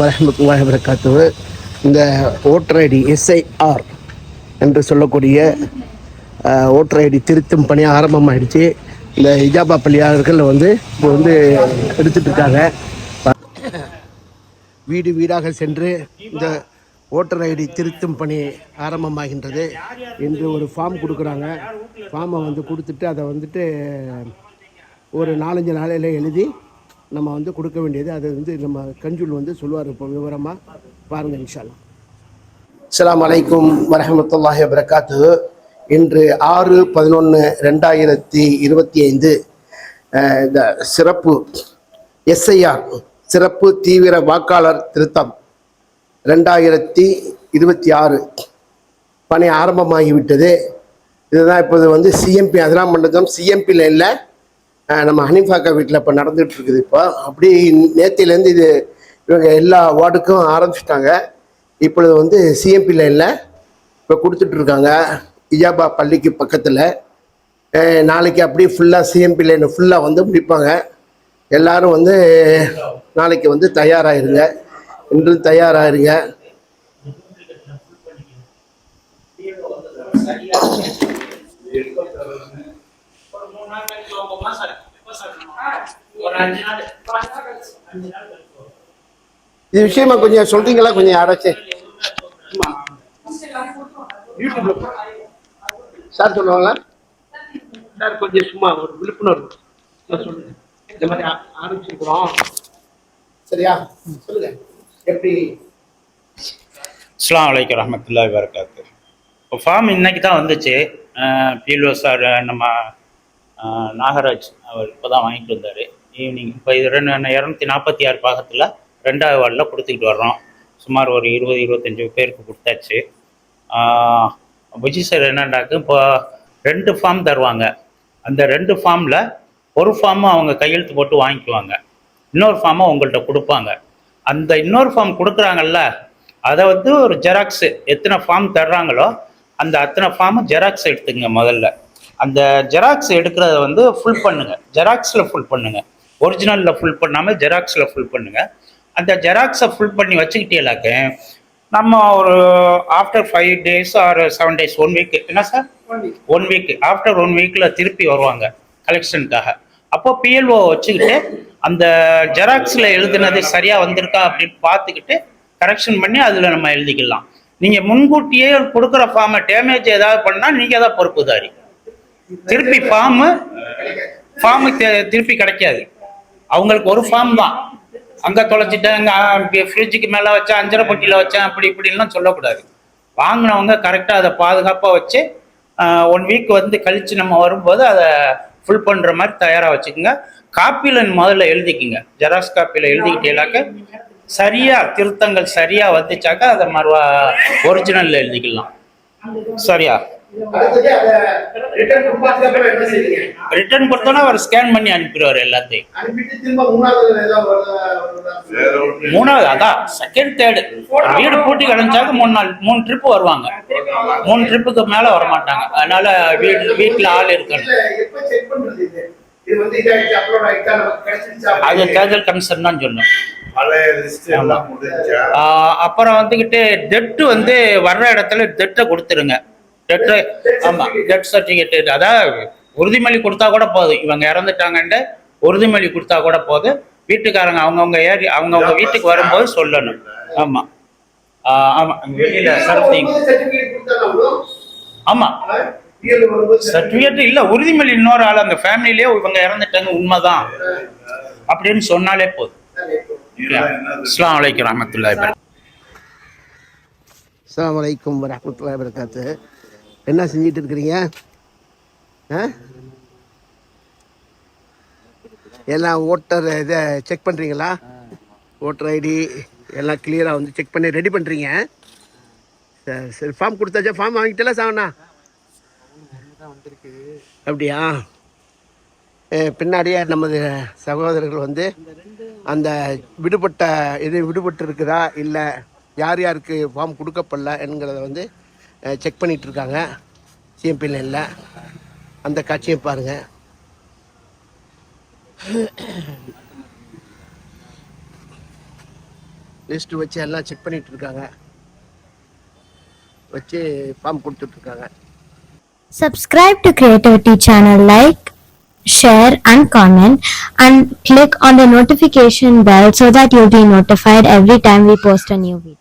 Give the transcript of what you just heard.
வரமத்துல்லாஹி வரகாத்து இந்த voter ID SIR என்று சொல்லக்கூடிய ஓட்டர் ஐடி திருத்தும் பணி ஆரம்பமாகிடுச்சு இந்த ஹிஜாபா பள்ளியாளர்கள் வந்து இப்போ வந்து எடுத்துட்டு இருக்காங்க வீடு வீடாக சென்று இந்த ஓட்டர் ஐடி திருத்தும் பணி ஆரம்பமாகின்றது என்று ஒரு ஃபார்ம் கொடுக்குறாங்க. ஃபார்மை வந்து கொடுத்துட்டு அதை வந்துட்டு ஒரு நாலஞ்சு நாளையில் எழுதி நம்ம வந்து கொடுக்க வேண்டியது. அது வந்து நம்ம கஞ்சுல் வந்து சொல்லுவார் இப்போ விவரமாக பாருங்கள் இன்ஷால்லா அஸ்ஸலாமு வலைக்கும் வரமத்துல்லாஹி வரகாத்து இன்று ஆறு பதினொன்று ரெண்டாயிரத்தி இருபத்தி ஐந்து இந்த சிறப்பு எஸ்ஐஆர் சிறப்பு தீவிர வாக்காளர் திருத்தம் ரெண்டாயிரத்தி இருபத்தி ஆறு பணி ஆரம்பமாகிவிட்டது. இதுதான் இப்போது வந்து சிஎம்பி அதெல்லாம் மண்டலம் சிஎம்பி லைனில் நம்ம ஹனிஃபாக்கா வீட்டில் இப்போ நடந்துகிட்டு இருக்குது இப்போ அப்படி நேத்திலேருந்து இது இவங்க எல்லா வார்டுக்கும் ஆரம்பிச்சிட்டாங்க. இப்பொழுது வந்து சிஎம்பி லைனில் இப்போ கொடுத்துட்ருக்காங்க. இஜாபா பள்ளிக்கு பக்கத்தில். நாளைக்கு அப்படியே ஃபுல்லாக சிஎம்பி லைன் ஃபுல்லாக வந்து முடிப்பாங்க. எல்லாரும் வந்து நாளைக்கு வந்து தயாராகிருங்க இன்று தயாராகிருங்க இது விஷயமா கொஞ்சம் சொல்றீங்களா? கொஞ்சம் யாராச்சும். சார் சொல்லுவாங்க சார் கொஞ்சம் சும்மா ஒரு விழிப்புணர்வு. நான் சொல்லுங்க. இந்த மாதிரி ஆரம்பிச்சிருக்கிறோம். சரியா? சொல்லுங்க. எப்படி? அஸ்லாம் வலைக்கம் ரஹமத்துல்லாஹி வரகாத்து இப்போ ஃபார்ம் இன்னைக்கு தான் வந்துச்சு பிஎல்ஓ சார் நம்ம நாகராஜ் அவர் இப்போ தான் வாங்கிட்டு வந்தார். ஈவினிங் இப்போ இது ரெண்டு இரநூத்தி நாற்பத்தி ஆறு பாகத்தில் ரெண்டாவது வார்டில் கொடுத்துக்கிட்டு வர்றோம். சுமார் ஒரு இருபது இருபத்தஞ்சி பேருக்கு கொடுத்தாச்சு. புஜி விஜய் சார் என்னண்டாக்கு இப்போ ரெண்டு ஃபார்ம் தருவாங்க. அந்த ரெண்டு ஃபார்மில் ஒரு ஃபார்மை அவங்க கையெழுத்து போட்டு வாங்கிக்குவாங்க. இன்னொரு ஃபார்மை உங்கள்கிட்ட கொடுப்பாங்க. அந்த இன்னொரு ஃபார்ம் கொடுக்குறாங்கல்ல அதை வந்து ஒரு ஜெராக்ஸு எத்தனை ஃபார்ம் தர்றாங்களோ அந்த அத்தனை ஃபார்மை ஜெராக்ஸ் எடுத்துங்க முதல்ல. அந்த ஜெராக்ஸ் எடுக்கிறத வந்து ஃபுல் பண்ணுங்க. ஜெராக்ஸில் ஃபுல் பண்ணுங்க. ஒரிஜினலில் ஃபுல் பண்ணாமல் ஜெராக்ஸில் ஃபுல் பண்ணுங்க. அந்த ஜெராக்ஸை ஃபுல் பண்ணி வச்சுக்கிட்டீங்களாக்க நம்ம ஒரு after five days or seven days one week என்ன sir one week after one வீக்கில் திருப்பி வருவாங்க கலெக்ஷனுக்காக அப்போ பிஎல்ஓ வச்சுக்கிட்டு அந்த ஜெராக்ஸில் எழுதுனது சரியாக வந்திருக்கா அப்படின்னு பார்த்துக்கிட்டு கரெக்ஷன் பண்ணி அதில் நம்ம எழுதிக்கலாம். நீங்கள் முன்கூட்டியே கொடுக்குற ஃபார்மை டேமேஜ் ஏதாவது பண்ணால் நீங்கள் தான் பொறுப்புதாரி. திருப்பி ஃபார்மு ஃபார்மு திருப்பி கிடைக்காது. அவங்களுக்கு ஒரு ஃபார்ம் தான். அங்கே தொலைச்சிட்டேன் அங்கே ஃப்ரிட்ஜுக்கு மேலே வச்சேன் அஞ்சரை பொட்டியில் வச்சேன் அப்படி இப்படின்லாம் சொல்லக்கூடாது. வாங்கினவங்க கரெக்டாக அதை பாதுகாப்பாக வச்சு ஒன் வீக் வந்து கழித்து நம்ம வரும்போது அதை ஃபுல் பண்ணுற மாதிரி தயாராக வச்சுக்கோங்க. காப்பியில் முதல்ல எழுதிக்குங்க. ஜெராக்ஸ் காப்பியில் எழுதிக்கிட்டேலாக்க சரியாக திருத்தங்கள் சரியாக வந்துச்சாக்கா அதை மறுவா ஒரிஜினலில் எழுதிக்கலாம். சரியா? ரிட்டர்ன் கொடுத்தோன்னா அவர் ஸ்கேன் பண்ணி அனுப்பிடுவார் எல்லாத்தையும். மூணாவது அதான் செகண்ட் தேர்டு வீடு பூட்டி கிடந்தாக்க மூணு நாள் மூணு ட்ரிப்பு வருவாங்க. மூணு ட்ரிப்புக்கு மேலே வர மாட்டாங்க அதனால வீடு வீட்டில் ஆள் இருக்கணும். அது? தேர்தல் கமிஷன் தான் ஆஹ் அப்புறம் வந்துக்கிட்டு டெட்டு வந்து வர்ற இடத்துல டெட்டை கொடுத்துருங்க. டெட்டு ஆமாம் டெட் சர்டிஃபிகேட் அதாவது உறுதிமொழி கொடுத்தா கூட போதும் இவங்க இறந்துட்டாங்கன்ட்டு உறுதிமொழி கொடுத்தா கூட போதும் வீட்டுக்காரங்க அவங்கவுங்க ஏறி அவங்கவுங்க வீட்டுக்கு வரும்போது சொல்லணும். ஆமாம் ஆமாம் வெளியில் கூட, ஆமாம் சர்டிஃபிகேட் இல்லை உறுதிமொழி இன்னொரு ஆள் அந்த ஃபேமிலியிலே இவங்க இறந்துட்டாங்க உண்மைதான். அப்படின்னு சொன்னாலே போதும். அஸ்லாம் வலைக்கம். அஸ்ஸலாமு அலைக்கும் வரஹ்மத்துல்லாஹி வபரகாத்து என்ன செஞ்சிட்டு இருக்கிறீங்க? ஆ? எல்லாம் ஓட்டர் இதை செக் பண்ணுறீங்களா ஓட்டர் ஐடி எல்லாம் கிளியராக வந்து செக் பண்ணி ரெடி பண்ணுறீங்க சரி சரி ஃபார்ம் கொடுத்தாச்சா? ஃபார்ம் வாங்கிட்டல சாவண்ணா அப்படியா? பின்னாடியே நமது சகோதரர்கள் வந்து அந்த விடுபட்ட இது விடுபட்டு இருக்குதா இல்லை யார் யாருக்கு ஃபார்ம் கொடுக்கப்படல என்கிறத வந்து செக் பண்ணிட்டு இருக்காங்க சிஎம்பி இல்லை அந்த காட்சியும் பாருங்க லிஸ்ட் வச்சு எல்லாம் செக் பண்ணிட்டு இருக்காங்க வச்சு ஃபார்ம் கொடுத்துட்டு கொடுத்துட்ருக்காங்க subscribe to creativity channel like share and comment and click on the notification bell so that you'll be notified every time we post a new video.